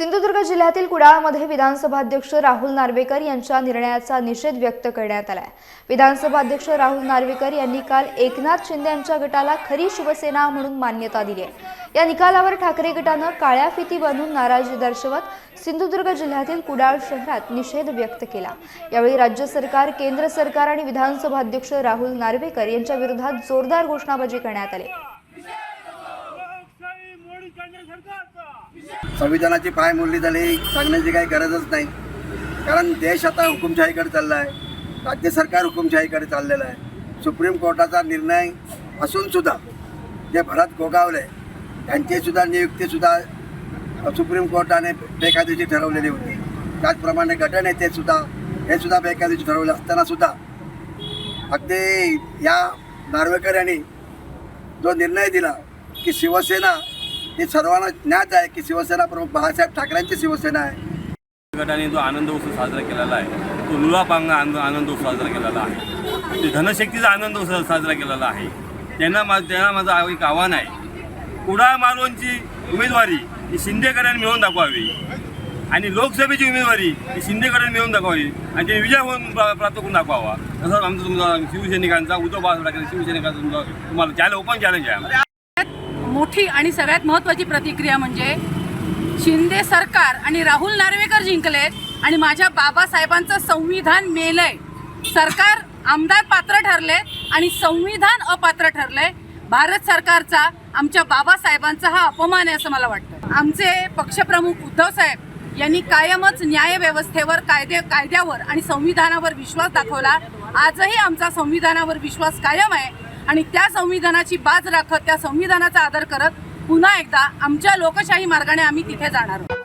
सिंधुदुर्ग जिल्ह्यातील कुडाळमध्ये विधानसभा अध्यक्ष राहुल नार्वेकर यांच्या निर्णयाचा निषेध व्यक्त करण्यात आलाय. विधानसभा अध्यक्ष राहुल नार्वेकर यांनी काल एकनाथ शिंदे यांच्या गटाला खरी शिवसेना म्हणून मान्यता दिली आहे. या निकालावर ठाकरे गटानं काळ्या फिती बांधून नाराजी दर्शवत सिंधुदुर्ग जिल्ह्यातील कुडाळ शहरात निषेध व्यक्त केला. यावेळी राज्य सरकार केंद्र सरकार आणि विधानसभा अध्यक्ष राहुल नार्वेकर यांच्या विरोधात जोरदार घोषणाबाजी करण्यात आली लोकशाही मोडी केंद्र सरकारचा संविधानाची पाय मोडली झाली सांगण्याची काही गरजच नाही. कारण देश आता हुकुमशाहीकडे चालला आहे राज्य सरकार हुकुमशाहीकडे चाललेलं आहे. सुप्रीम कोर्टाचा निर्णय असून सुद्धा जे भरत गोगावले त्यांचीसुद्धा नियुक्तीसुद्धा सुप्रीम कोर्टाने बेकायदेशीर ठरवलेली होती. त्याचप्रमाणे गटनेतेसुद्धा हे सुद्धा बेकायदेशीर ठरवले असताना सुद्धा अगदी या नार्वेकर यांनी जो निर्णय दिला की शिवसेना हे सर्वांना ज्ञात आहे की शिवसेना प्रमुख बाळासाहेब ठाकरेंची शिवसेना आहे. गटाने जो आनंद उत्सव साजरा केलेला आहे तो लुलापांग आनंद आनंद उत्सव साजरा केलेला आहे. ते धनशक्तीचा आनंद उत्सव साजरा केलेला आहे. त्यांना मा त्यांना माझं एक आव्हान आहे. कुडाळ मालवणची उमेदवारी ही शिंदेकरांनी मिळवून दाखवावी. आणि लोकसभेची उमेदवारी ही शिंदेकरांनी मिळवून दाखवावी. आणि ते विजय होऊन प्राप्त करून दाखवावा. तसंच आमचा तुमचा शिवसैनिकांचा उद्धव बाळासाहेब ठाकरे शिवसैनिकांचा तुमचा तुम्हाला चॅलेंज ओपन चॅलेंज आहे. मोठी आणि सगळ्यात महत्त्वाची प्रतिक्रिया म्हणजे शिंदे सरकार आणि राहुल नार्वेकर जिंकलेत आणि माझ्या बाबासाहेबांचं संविधान मेलंय. सरकार आमदार पात्र ठरले आणि संविधान अपात्र ठरलंय. भारत सरकारचा आमच्या बाबासाहेबांचा हा अपमान आहे असं मला वाटतं. आमचे पक्षप्रमुख उद्धव साहेब यांनी कायमच न्याय व्यवस्थेवर कायदे कायद्यावर आणि संविधानावर विश्वास दाखवला. आजही आमचा संविधानावर विश्वास कायम आहे. आणि त्या संविधानाची बाज राखत त्या संविधानाचा आदर करत पुन्हा एकदा आमच्या लोकशाही मार्गाने आम्ही तिथे जाणार आहोत